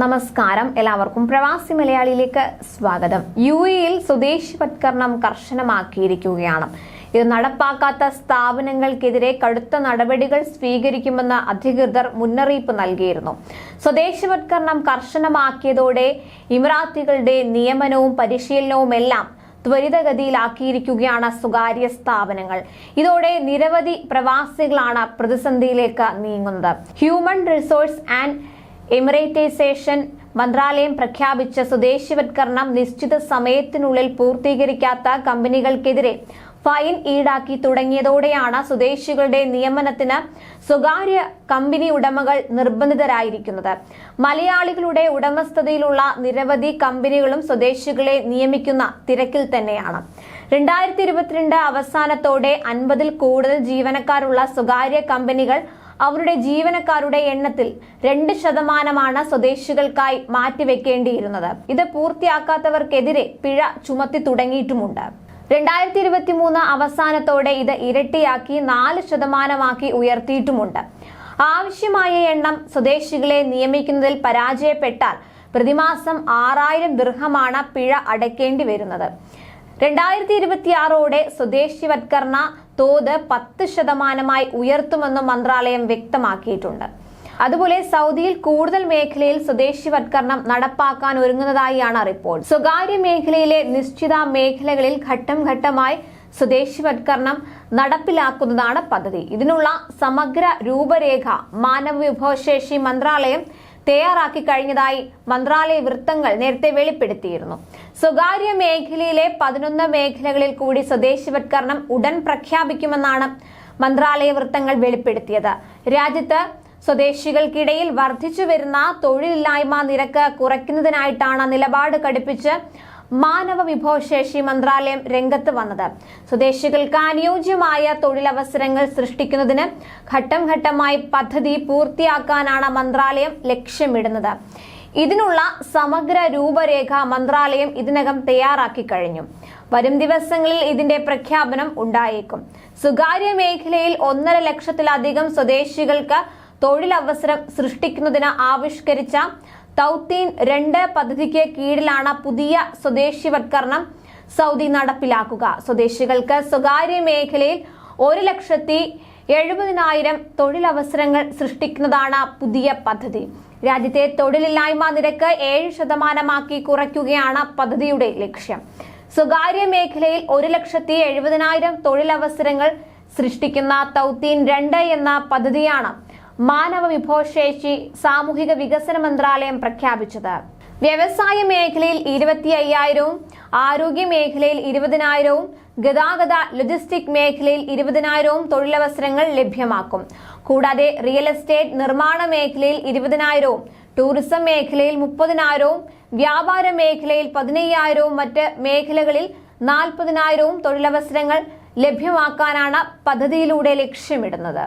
നമസ്കാരം. എല്ലാവർക്കും പ്രവാസി മലയാളിയിലേക്ക് സ്വാഗതം. യു എയിൽ സ്വദേശിവത്കരണം കർശനമാക്കിയിരിക്കുകയാണ്. ഇത് നടപ്പാക്കാത്ത സ്ഥാപനങ്ങൾക്കെതിരെ കടുത്ത നടപടികൾ സ്വീകരിക്കുമെന്ന് അധികൃതർ മുന്നറിയിപ്പ് നൽകിയിരുന്നു. സ്വദേശിവത്കരണം കർശനമാക്കിയതോടെ ഇമിറാത്തികളുടെ നിയമനവും പരിശീലനവും എല്ലാം ത്വരിതഗതിയിലാക്കിയിരിക്കുകയാണ് സ്വകാര്യ സ്ഥാപനങ്ങൾ. ഇതോടെ നിരവധി പ്രവാസികളാണ് പ്രതിസന്ധിയിലേക്ക് നീങ്ങുന്നത്. ഹ്യൂമൻ റിസോഴ്സ് ആൻഡ് എമിറേറ്റൈസേഷൻ മന്ത്രാലയം പ്രഖ്യാപിച്ച സ്വദേശിവത്കരണം നിശ്ചിത സമയത്തിനുള്ളിൽ പൂർത്തീകരിക്കാത്ത കമ്പനികൾക്കെതിരെ ഫൈൻ ഈടാക്കി തുടങ്ങിയതോടെയാണ് സ്വദേശികളുടെ നിയമനത്തിന് സ്വകാര്യ കമ്പനി ഉടമകൾ നിർബന്ധിതരായിരിക്കുന്നത്. മലയാളികളുടെ ഉടമസ്ഥതയിലുള്ള നിരവധി കമ്പനികളും സ്വദേശികളെ നിയമിക്കുന്ന തിരക്കിൽ തന്നെയാണ്. രണ്ടായിരത്തി ഇരുപത്തിരണ്ട് അവസാനത്തോടെ അൻപതിൽ കൂടുതൽ ജീവനക്കാരുള്ള സ്വകാര്യ കമ്പനികൾ അവരുടെ ജീവനക്കാരുടെ എണ്ണത്തിൽ രണ്ട് ശതമാനമാണ് സ്വദേശികൾക്കായി മാറ്റിവെക്കേണ്ടിയിരുന്നത്. ഇത് പൂർത്തിയാക്കാത്തവർക്കെതിരെ പിഴ ചുമത്തി തുടങ്ങിയിട്ടുമുണ്ട്. രണ്ടായിരത്തി ഇരുപത്തി മൂന്ന് അവസാനത്തോടെ ഇത് ഇരട്ടിയാക്കി നാല് ശതമാനമാക്കി ഉയർത്തിയിട്ടുമുണ്ട്. ആവശ്യമായ എണ്ണം സ്വദേശികളെ നിയമിക്കുന്നതിൽ പരാജയപ്പെട്ടാൽ പ്രതിമാസം ആറായിരം ദീർഘമാണ് പിഴ അടയ്ക്കേണ്ടി വരുന്നത്. രണ്ടായിരത്തി ഇരുപത്തിയാറോടെ സ്വദേശിവത്കരണ തോത് പത്ത് ശതമാനമായി ഉയർത്തുമെന്നും മന്ത്രാലയം വ്യക്തമാക്കിയിട്ടുണ്ട്. അതുപോലെ സൗദിയിൽ കൂടുതൽ മേഖലയിൽ സ്വദേശിവത്കരണം നടപ്പാക്കാൻ ഒരുങ്ങുന്നതായാണ് റിപ്പോർട്ട്. സ്വകാര്യ മേഖലയിലെ നിശ്ചിത മേഖലകളിൽ ഘട്ടം ഘട്ടമായി സ്വദേശിവത്കരണം നടപ്പിലാക്കുന്നതാണ് പദ്ധതി. ഇതിനുള്ള സമഗ്ര രൂപരേഖ മാനവ വിഭവശേഷി മന്ത്രാലയം തയ്യാറാക്കി കഴിഞ്ഞതായി മന്ത്രാലയ വൃത്തങ്ങൾ നേരത്തെ വെളിപ്പെടുത്തിയിരുന്നു. സ്വകാര്യ മേഖലയിലെ പതിനൊന്ന് മേഖലകളിൽ കൂടി സ്വദേശിവത്കരണം ഉടൻ പ്രഖ്യാപിക്കുമെന്നാണ് മന്ത്രാലയ വൃത്തങ്ങൾ വെളിപ്പെടുത്തിയത്. രാജ്യത്ത് സ്വദേശികൾക്കിടയിൽ വർദ്ധിച്ചു വരുന്ന തൊഴിലില്ലായ്മ നിരക്ക് കുറയ്ക്കുന്നതിനായിട്ടാണ് നിലപാട് കടുപ്പിച്ച് മാനവ വിഭവശേഷി മന്ത്രാലയം രംഗത്ത് വന്നത്. സ്വദേശികൾക്ക് അനുയോജ്യമായ തൊഴിലവസരങ്ങൾ സൃഷ്ടിക്കുന്നതിന് ഘട്ടം ഘട്ടമായി പദ്ധതി പൂർത്തിയാക്കാനാണ് മന്ത്രാലയം ലക്ഷ്യമിടുന്നത്. ഇതിനുള്ള സമഗ്ര രൂപരേഖ മന്ത്രാലയം ഇതിനകം തയ്യാറാക്കി കഴിഞ്ഞു. വരും ദിവസങ്ങളിൽ ഇതിന്റെ പ്രഖ്യാപനം ഉണ്ടായേക്കും. സ്വകാര്യ മേഖലയിൽ ഒന്നര ലക്ഷത്തിലധികം സ്വദേശികൾക്ക് തൊഴിലവസരം സൃഷ്ടിക്കുന്നതിന് ആവിഷ്കരിച്ച തൗത്തീൻ രണ്ട് പദ്ധതിക്ക് കീഴിലാണ് പുതിയ സ്വദേശിവത്കരണം സൗദി നടപ്പിലാക്കുക. സ്വദേശികൾക്ക് സ്വകാര്യ മേഖലയിൽ ഒരു ലക്ഷത്തി എഴുപതിനായിരം തൊഴിലവസരങ്ങൾ സൃഷ്ടിക്കുന്നതാണ് പുതിയ പദ്ധതി. രാജ്യത്തെ തൊഴിലില്ലായ്മ നിരക്ക് ഏഴ് ശതമാനമാക്കി കുറയ്ക്കുകയാണ് പദ്ധതിയുടെ ലക്ഷ്യം. സ്വകാര്യ മേഖലയിൽ ഒരു ലക്ഷത്തി എഴുപതിനായിരം തൊഴിലവസരങ്ങൾ സൃഷ്ടിക്കുന്ന തൗത്തീൻ രണ്ട് എന്ന പദ്ധതിയാണ് മാനവ വിഭവശേഷി സാമൂഹിക വികസന മന്ത്രാലയം പ്രഖ്യാപിച്ചത്. വ്യവസായ മേഖലയിൽ ഇരുപത്തി അയ്യായിരവും ആരോഗ്യ മേഖലയിൽ ഇരുപതിനായിരവും ഗതാഗത ലോജിസ്റ്റിക് മേഖലയിൽ ഇരുപതിനായിരവും തൊഴിലവസരങ്ങൾ ലഭ്യമാക്കും. കൂടാതെ റിയൽ എസ്റ്റേറ്റ് നിർമ്മാണ മേഖലയിൽ ഇരുപതിനായിരവും ടൂറിസം മേഖലയിൽ മുപ്പതിനായിരവും വ്യാപാര മേഖലയിൽ പതിനയ്യായിരവും മറ്റ് മേഖലകളിൽ നാൽപ്പതിനായിരവും തൊഴിലവസരങ്ങൾ ലഭ്യമാക്കാനാണ് പദ്ധതിയിലൂടെ ലക്ഷ്യമിടുന്നത്.